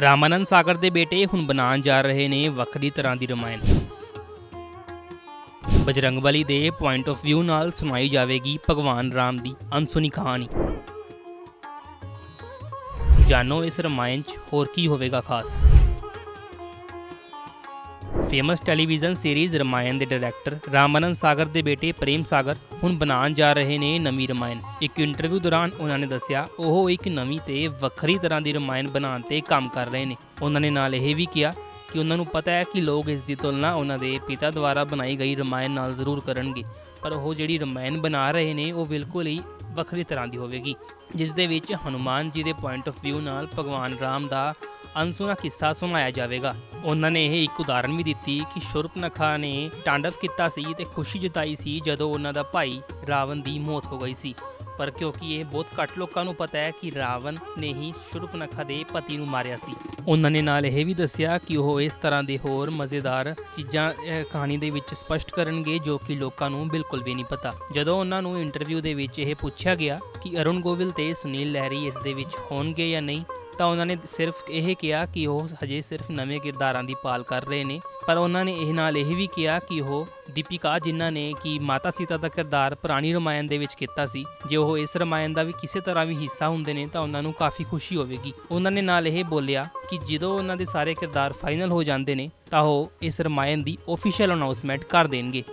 ਰਾਮਾਨੰਦ ਸਾਗਰ ਦੇ ਬੇਟੇ ਹੁਣ ਬਣਾਉਣ ਜਾ ਰਹੇ ਨੇ ਵੱਖਰੀ ਤਰ੍ਹਾਂ ਦੀ ਰਮਾਇਣ। ਬਜਰੰਗਬਲੀ ਦੇ ਪੁਆਇੰਟ ਆਫ View ਨਾਲ ਸੁਣਾਈ ਜਾਵੇਗੀ ਭਗਵਾਨ ਰਾਮ ਦੀ ਅਨਸੁਣੀ ਕਹਾਣੀ। ਜਾਣੋ ਇਸ ਰਮਾਇਣ 'ਚ ਹੋਰ ਕੀ ਹੋਵੇਗਾ ਖਾਸ? ਫੇਮਸ ਟੈਲੀਵਿਜ਼ਨ ਸੀਰੀਜ਼ ਰਮਾਇਣ ਦੇ ਡਾਇਰੈਕਟਰ ਰਾਮਾਨੰਦ ਸਾਗਰ ਦੇ ਬੇਟੇ ਪ੍ਰੇਮ ਸਾਗਰ ਹੁਣ ਬਣਾਉਣ ਜਾ ਰਹੇ ਨੇ ਨਵੀਂ ਰਮਾਇਣ। ਇੱਕ ਇੰਟਰਵਿਊ ਦੌਰਾਨ ਉਹਨਾਂ ਨੇ ਦੱਸਿਆ, ਉਹ ਇੱਕ ਨਵੀਂ ਤੇ ਵੱਖਰੀ ਤਰ੍ਹਾਂ ਦੀ ਰਮਾਇਣ ਬਣਾਉਣ ਤੇ ਕੰਮ ਕਰ ਰਹੇ ਨੇ। ਉਹਨਾਂ ਨੇ ਨਾਲ ਇਹ ਵੀ ਕਿਹਾ ਕਿ ਉਹਨਾਂ ਨੂੰ ਪਤਾ ਹੈ ਕਿ ਲੋਕ ਇਸ ਦੀ ਤੁਲਨਾ ਉਹਨਾਂ ਦੇ ਪਿਤਾ ਦੁਆਰਾ ਬਣਾਈ ਗਈ ਰਮਾਇਣ ਨਾਲ ਜ਼ਰੂਰ ਕਰਨਗੇ, ਪਰ ਉਹ ਜਿਹੜੀ ਰਮਾਇਣ ਬਣਾ ਰਹੇ ਨੇ, ਉਹ ਬਿਲਕੁਲ ਹੀ ਵੱਖਰੀ ਤਰ੍ਹਾਂ ਦੀ ਹੋਵੇਗੀ। ਜਿਸ ਦੇ ਵਿੱਚ ਹਨੂਮਾਨ ਜੀ ਦੇ ਪੁਆਇੰਟ ਆਫ View ਨਾਲ ਭਗਵਾਨ ਰਾਮ ਦਾ ਅਨਸੁਣਾ ਕਿੱਸਾ ਸੁਣਾਇਆ ਜਾਵੇਗਾ। ਉਹਨਾਂ ਨੇ ਇਹ ਇੱਕ ਉਦਾਹਰਨ ਵੀ ਦਿੱਤੀ ਕਿ ਸ਼ੁਰਪਨਖਾ ਨੇ ਟਾਂਡਵ ਕੀਤਾ ਸੀ ਤੇ ਖੁਸ਼ੀ ਜਤਾਈ ਸੀ ਜਦੋਂ ਉਹਨਾਂ ਦਾ ਭਾਈ ਰਾਵਣ ਦੀ ਮੌਤ ਹੋ ਗਈ ਸੀ। ਪਰ ਕਿਉਂਕਿ ਇਹ ਬਹੁਤ ਘੱਟ ਲੋਕਾਂ ਨੂੰ ਪਤਾ ਹੈ ਕਿ ਰਾਵਣ ਨੇ ਹੀ ਸ਼ੁਰਪਨਖਾ ਦੇ ਪਤੀ ਨੂੰ ਮਾਰਿਆ ਸੀ। ਉਹਨਾਂ ਨੇ ਨਾਲ ਇਹ ਵੀ ਦੱਸਿਆ ਕਿ ਉਹ ਇਸ ਤਰ੍ਹਾਂ ਦੇ ਹੋਰ ਮਜ਼ੇਦਾਰ ਚੀਜ਼ਾਂ ਕਹਾਣੀ ਦੇ ਵਿੱਚ ਸਪਸ਼ਟ ਕਰਨਗੇ ਜੋ ਕਿ ਲੋਕਾਂ ਨੂੰ ਬਿਲਕੁਲ ਵੀ ਨਹੀਂ ਪਤਾ। ਜਦੋਂ ਉਹਨਾਂ ਨੂੰ ਇੰਟਰਵਿਊ ਦੇ ਵਿੱਚ ਇਹ ਪੁੱਛਿਆ ਗਿਆ ਕਿ ਅਰੁਣ ਗੋਵਿਲ ਤੇ ਸੁਨੀਲ ਲਹਿਰੀ ਇਸ ਦੇ ਵਿੱਚ ਹੋਣਗੇ ਜਾਂ ਨਹੀਂ ਤਾਂ ਉਹਨਾਂ ਨੇ ਸਿਰਫ ਇਹ ਕਿਹਾ ਕਿ ਉਹ ਹਜੇ ਸਿਰਫ ਨਵੇਂ ਕਿਰਦਾਰਾਂ ਦੀ ਪਾਲ ਕਰ ਰਹੇ ਨੇ। ਪਰ ਉਹਨਾਂ ਨੇ ਇਹ ਨਾਲ ਇਹ ਵੀ ਕਿਹਾ ਕਿ ਉਹ ਦੀਪਿਕਾ, ਜਿਨ੍ਹਾਂ ਨੇ ਕਿ ਮਾਤਾ ਸੀਤਾ ਦਾ ਕਿਰਦਾਰ ਪੁਰਾਣੀ ਰਮਾਇਣ ਦੇ ਵਿੱਚ ਕੀਤਾ ਸੀ, ਜੇ ਉਹ ਇਸ ਰਮਾਇਣ ਦਾ ਵੀ ਕਿਸੇ ਤਰ੍ਹਾਂ ਵੀ ਹਿੱਸਾ ਹੁੰਦੇ ਨੇ ਤਾਂ ਉਹਨਾਂ ਨੂੰ ਕਾਫੀ ਖੁਸ਼ੀ ਹੋਵੇਗੀ। ਉਹਨਾਂ ਨੇ ਨਾਲ ਇਹ ਬੋਲਿਆ ਕਿ ਜਦੋਂ ਉਹਨਾਂ ਦੇ ਸਾਰੇ ਕਿਰਦਾਰ ਫਾਈਨਲ ਹੋ ਜਾਂਦੇ ਨੇ, ਤਾਂ ਉਹ ਇਸ ਰਮਾਇਣ ਦੀ ਆਫੀਸ਼ੀਅਲ ਅਨਾਉਂਸਮੈਂਟ ਕਰ ਦੇਣਗੇ।